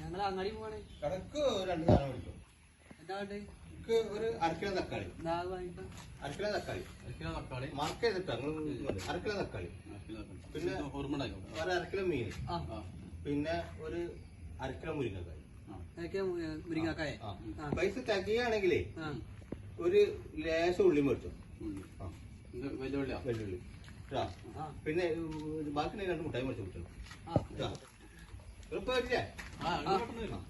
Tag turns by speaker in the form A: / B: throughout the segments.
A: ഞങ്ങൾ അങ്ങാടി പോവാണ്.
B: കടക്ക് രണ്ട് സാധനം മേടിക്കും
A: എന്താ വേണ്ടത്
B: എനിക്ക് ഒരു അരക്കിലോ തക്കാളി. അരക്കിലോ തക്കാളി.
C: കിലോ തക്കാളി?
B: മാർക്ക് ചെയ്തിട്ടാ? നിങ്ങൾ അരക്കിലോ തക്കാളി.
C: കിലോ തക്കാളി.
B: പിന്നെ ഒരു അരക്കിലോ മീൻ. പിന്നെ ഒരു അരക്കിലോ മുരിങ്ങക്കായി.
C: ആ.
A: അതൊക്കെ മുരിങ്ങാക്കായ.
B: ആ.
A: ആ.
B: പൈസ തികയാണെങ്കിലേ
A: ആ.
B: ഒരു ലേശം ഉള്ളി മേടിച്ചു.
C: ഉം.
B: ആ. പിന്നെ ബാക്കി രണ്ട് മുട്ടായി മേടിച്ചു
A: ആ.
B: എളുപ്പമായിട്ടില്ലേ?
C: ആ പെട്ടെന്ന് വരും.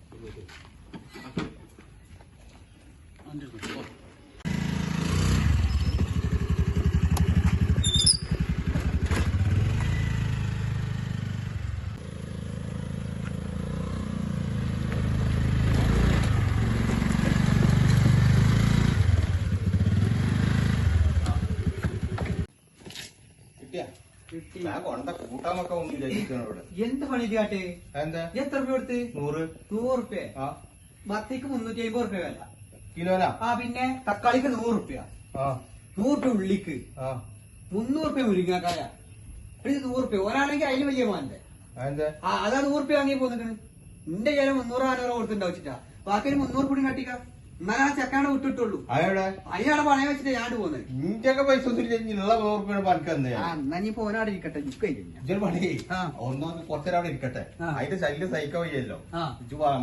B: കിട്ടിയാ?
A: കിട്ടി.
B: ഞാൻ കൊണ്ട കൂട്ടാമൊക്കെ ഒന്ന്
A: എന്ത് പണി കാട്ടെ?
B: എന്താ?
A: എത്ര രൂപ കൊടുത്ത്?
B: നൂറ്.
A: നൂറ് റുപ്യ
B: ആ.
A: മത്തിക്ക് മുന്നൂറ്റി അമ്പത് റുപ്യ വില.
B: കിലോനാ?
A: ആ പിന്നെ തക്കാളിക്ക് നൂറ് റുപ്യ
B: ആ.
A: നൂറ് റുപ്യ ഉള്ളിക്ക്.
B: ആ.
A: മുന്നൂറ് റുപ്യ മുരിങ്ങാക്കായ ഇത് നൂറ് റുപ്യ ഒരാണെങ്കിൽ അതിന് വലിയ
B: എന്താ
A: ആ അതാ നൂറ് റുപ്യ വാങ്ങി പോന്നിട്ട് നിന്റെ ചില മുന്നൂറ് നാനൂറ് വെച്ചിട്ടാ. ബാക്കി മുന്നൂറ് കൂടി കട്ടിക്ക. എന്നാലും ആ ചെക്കാണ് വിട്ടിട്ടുള്ളൂ.
B: അയാളെ
A: അയാളെ പണയം വെച്ചിട്ട് ഞാൻ പോകുന്നത്
B: ഇഞ്ചൊക്കെ പൈസ ഒന്നും ഇല്ല ഉള്ള നൂറ് പണിക്ക് തന്നെ
A: എന്നാ നീ പോനാട് ഇരിക്കട്ടെ
B: ഇജ്ജൊരു പണി
A: ആ.
B: ഒന്നും കുറച്ചേരം അവിടെ ഇരിക്കട്ടെ. അതിന്റെ ശല്യം സഹിക്കാൻ വയ്യല്ലോ.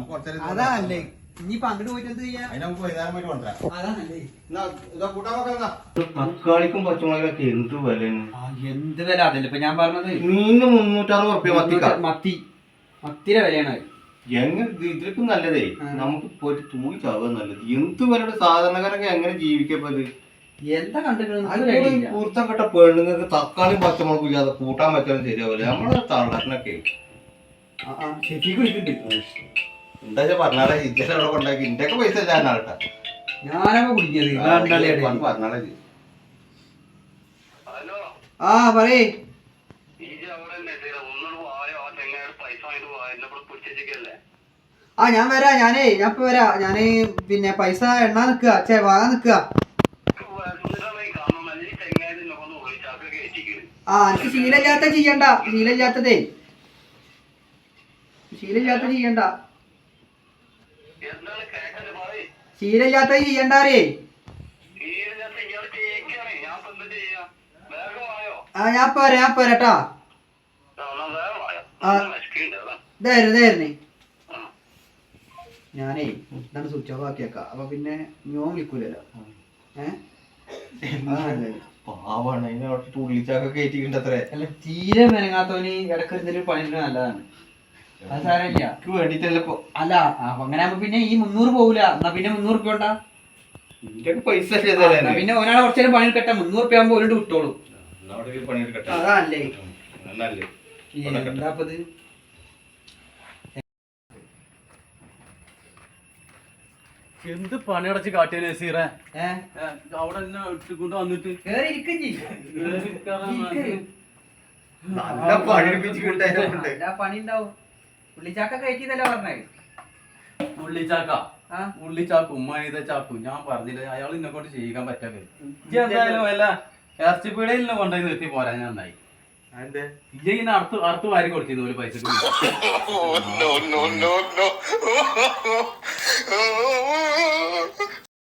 B: കുറച്ചേരം
A: അതാണല്ലേ ഇനിയിപ്പൊ അങ്ങോട്ട് പോയിട്ട് എന്ത് ചെയ്യാ?
B: അതിന് നമുക്ക് വൈകുന്നേരം പോയിട്ട് കൊണ്ടുവരാം.
A: അതാണല്ലേ
B: തക്കാളിക്കും പച്ചമുളകൊക്കെ എന്ത് വില
A: ആ, എന്ത് വില? അതല്ലേ ഇപ്പൊ ഞാൻ പറഞ്ഞത്.
B: മീനും മുന്നൂറ്ററുപത് റുപ്യ
A: മത്തി. മത്തിയുടെ വിലയാണ്
B: എങ്ങനെ ഇതിലേക്കും നല്ലതേ. നമുക്ക് പോയിട്ട് തൂങ്ങി ചാവുക നല്ലത്. എന്ത് വിലയുടെ സാധാരണക്കാരൊക്കെ എങ്ങനെ ജീവിക്കപ്പത്?
A: എന്താ കണ്ടിട്ട്
B: കുർത്തം കെട്ട പെണ്ണുങ്ങൾക്ക് തക്കാളി പച്ചമുളകും ഇല്ലാതെ കൂട്ടാൻ പറ്റാനും ശരിയാവില്ല നമ്മളെ
A: വിളിക്കുന്നുണ്ട്
B: എന്താ പറഞ്ഞാലേ ഇജ്ജെ അവിടെ കൊണ്ടാക്കി ഇന്റെയൊക്കെ പൈസ ഇല്ല
A: കുടിക്കുന്നത്
B: പറഞ്ഞാലേ.
A: ആ പറയേ. ആ ഞാൻ വരാ ഞാനേ ഞാൻ ഇപ്പൊ വരാ. ഞാൻ പിന്നെ പൈസ എണ്ണാ നിക്കുക ചേ വാങ്ങാൻ നിക്കുക ആ എനിക്ക് ശീലമില്ലാത്ത ചെയ്യണ്ട. ശീലമില്ലാത്തതേ. ശീലമില്ലാത്ത ചെയ്യണ്ട. ശീലമില്ലാത്ത ചെയ്യണ്ടാരേ ആ ഞാൻ പോരാ ഞാൻ പോരാട്ടാ ഞാനേ ഇതാണ് സ്വിച്ച് ഓഫ് ആക്കിയേക്കാം. അപ്പൊ പിന്നെ ഞാൻ വിളിക്കൂലല്ലോ.
B: പാവാണ് അതിനെ തുള്ളിച്ചാക്ക
A: അല്ല തീരെ മെനങ്ങാത്തവന് ഇടയ്ക്ക് എന്തെങ്കിലും പണിയിട്ട് നല്ലതാണ്. അത് സാരമില്ല.
B: എനിക്ക് വേണ്ടിട്ടല്ല ഇപ്പൊ.
A: അല്ല അങ്ങനെ ആകുമ്പോ പിന്നെ ഈ മുന്നൂറ് പോകൂല എന്നാ പിന്നെ മുന്നൂറ് റുപ്യ ഉണ്ടാ
B: പൈസ
A: പിന്നെ ഒരാളെ കുറച്ചേരം പണി കെട്ടാ മുന്നൂറ് റുപ്യ ആകുമ്പോ
B: ഒരു കിട്ടോളൂ
A: അതാ
B: നല്ലേ
A: എന്താപ്പത്
C: എന്ത് പണിയടച്ച് കാട്ടിയ നസീറ? അവിടെ കൊണ്ട് ഇട്ടുകൊണ്ട് വന്നിട്ട്.
B: നല്ല
A: പണി ഉണ്ടാവും പുള്ളിച്ചാക്ക കയറ്റിയതല്ലേ പറഞ്ഞേ.
C: ഉള്ളിച്ചാക്ക?
A: ആ.
C: ഉള്ളിച്ചാക്കും ഉമ്മ ചാക്കും. ഞാൻ പറഞ്ഞില്ല അയാൾ ഇന്നെ കൊണ്ട് ചെയ്യിക്കാൻ പറ്റാതെ ഇജ്ജ് എന്തായാലും അല്ല ഇറച്ചിപ്പീടയിൽ കൊണ്ടുപോയി നിർത്തി പോരാ ഞാൻ നന്നായി.
B: അതെന്തേ
C: ഇജ്ജ ഇങ്ങനെ അറുത്ത് അറുത്ത് വാരി കൊടുത്തിരുന്നു ഒരു പൈസ
D: no, no, no, no.